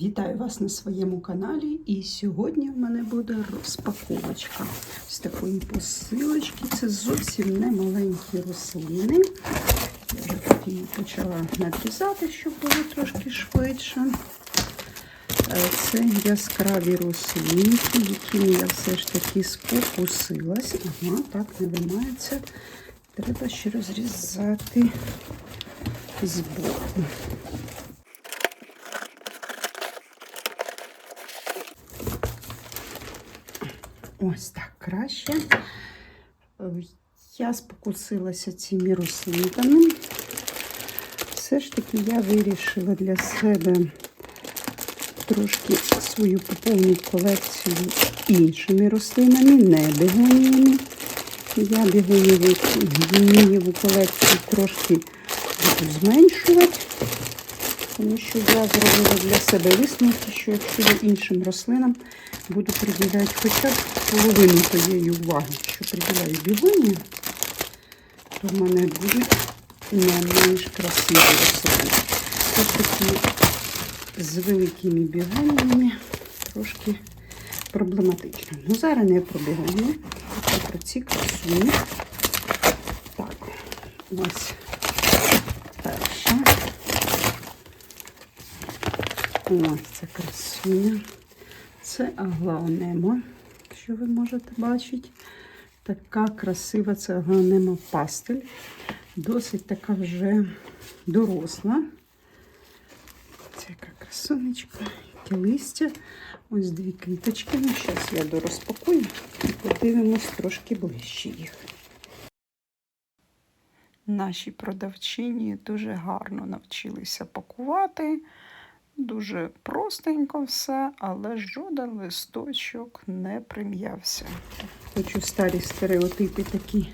Вітаю вас на своєму каналі. І сьогодні в мене буде розпаковочка з такої посилочки. Це зовсім не маленькі рослини. Я вже тут її почала надрізати, щоб було трошки швидше. Е, Це яскраві рослинки, якими я все ж таки спокусилась. Ага, так не вимається. Треба ще розрізати збоку. Ось так краще. Е, Я спокусилася цими рослинками. Все ж таки я вирішила для себе трошки свою поповнити колекцію іншими рослинами, не бігоніями. Я бігонієву гнієву колекцію трошки буду зменшувати, тому що я зробила для себе висновки, що якщо я іншим рослинам буду приділяти хоча б половину тієї уваги, що приділяю бігонію, то в мене буде не менш красиві рослини. Ось такі з великими бігоніями трошки проблематично. Ну, зараз не про бігонію, а про ці красуні. Так, ось Ось це красуня. Це аглаонема, якщо ви можете бачити. Така красива це аглаонема пастель. Досить така вже доросла. Це яка красунечка, яке листя. Ось дві квіточки. Ну, зараз я дорозпакую і подивимось трошки ближче їх. Наші продавчині дуже гарно навчилися пакувати. Дуже простенько все, але жоден листочок не прим'явся. Хочу старі стереотипи такі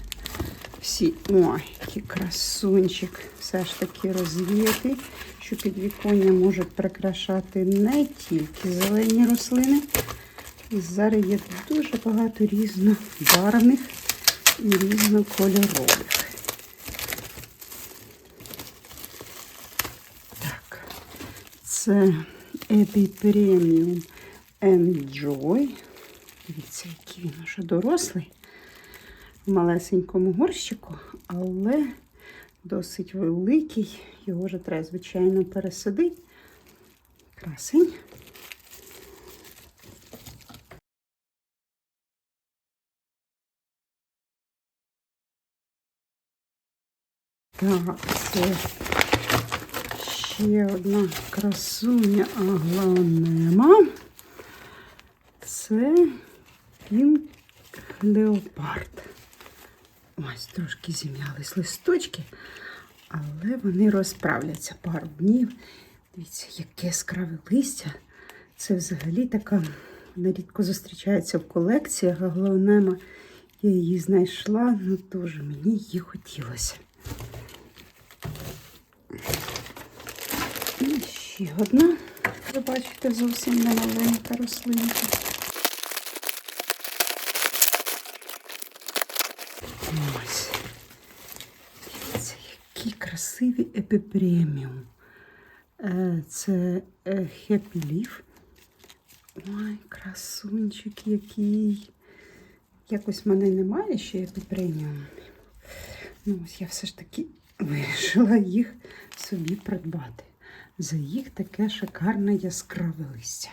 всі. Ой, який красунчик. Все ж таки розвіяти, що підвіконня можуть прикрашати не тільки зелені рослини. І зараз є дуже багато різнобарвних і різнокольорових. Це Епіпреміум Enjoy. Дивіться, який він вже дорослий в малесенькому горщику, але досить великий. Його вже треба, звичайно, пересадити. Красень. Так, це ще одна красуня агланема. Це пінк леопард. Ось трошки зім'ялись листочки, але вони розправляться пару днів. Дивіться, яке яскраве листя. Це взагалі така, вона рідко зустрічається в колекціях, аглаонема. Я її знайшла, ну теж мені її хотілося. І одна, ви бачите, зовсім не маленька рослинка. Дивіться, які красиві епіпреміум. Е, Це Happy Leaf. Ой, красунчик який. Якось в мене немає ще епіпреміум. Ну, ось я все ж таки вирішила їх собі придбати. За їх таке шикарне яскраве листя.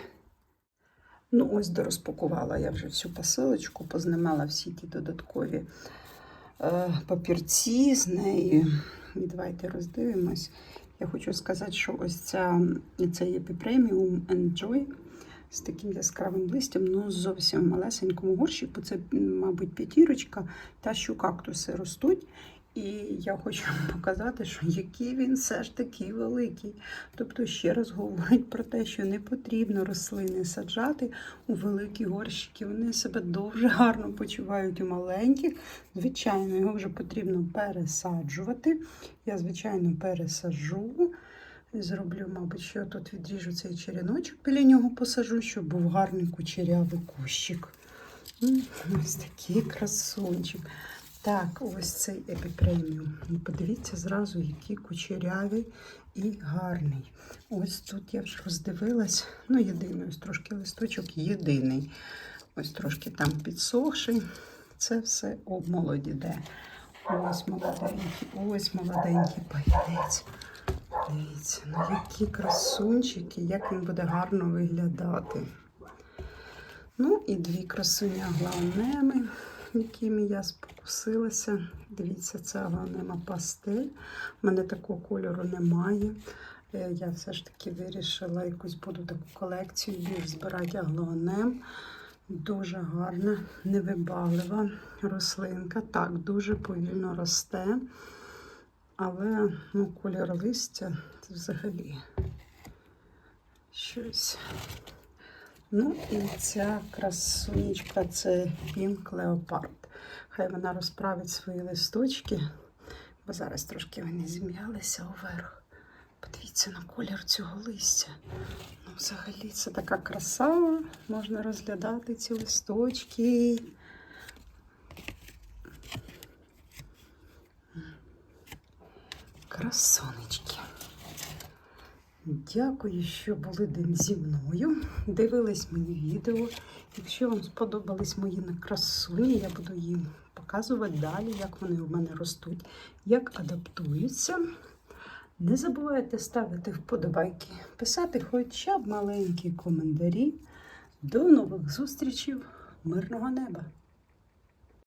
Ну, ось дорозпакувала я вже всю посилочку, познімала всі ті додаткові е, папірці з неї. І давайте роздивимось. Я хочу сказати, що ось ця, це є Pреміум Enjoy з таким яскравим листям, ну зовсім малесенькому горщику. Це, мабуть, п'ятірочка, та що кактуси ростуть. І я хочу вам показати, що який він все ж таки великий. Тобто, ще раз говорить про те, що не потрібно рослини саджати у великі горщики. Вони себе дуже гарно почувають у маленьких. Звичайно, його вже потрібно пересаджувати. Я, звичайно, пересаджу. Зроблю, мабуть, що тут відріжу цей череночок, біля нього посажу, щоб був гарний кучерявий кущик. Ось такий красунчик. Так, ось цей епіпреміум. Подивіться зразу, який кучерявий і гарний. Ось тут я вже роздивилась. Ну, єдиний, ось трошки листочок єдиний. Ось трошки там підсохший. Це все обмолодь іде. Ось молоденький, ось молоденький пагінець. Дивіться, ну які красунчики, як він буде гарно виглядати. Ну і дві красуні аглаонеми, якими я спокусилася. Дивіться, це аглаонема пастель. У мене такого кольору немає. Е, Я все ж таки вирішила якусь буду таку колекцію більш збирати аглаонем. Дуже гарна, невибаглива рослинка. Так, дуже повільно росте. Але ну, колір листя це взагалі щось. Ну і ця красунечка це Pink Leopard. Хай вона розправить свої листочки, бо зараз трошки вони зім'ялися уверх. Подивіться на колір цього листя. Ну, взагалі це така краса. Можна розглядати ці листочки. Красонечки. Дякую, що були день зі мною. Дивились мої відео. Якщо вам сподобались мої красуні, я буду їм показувати далі, як вони у мене ростуть, як адаптуються. Не забувайте ставити вподобайки, писати хоча б маленькі коментарі. До нових зустрічей, мирного неба!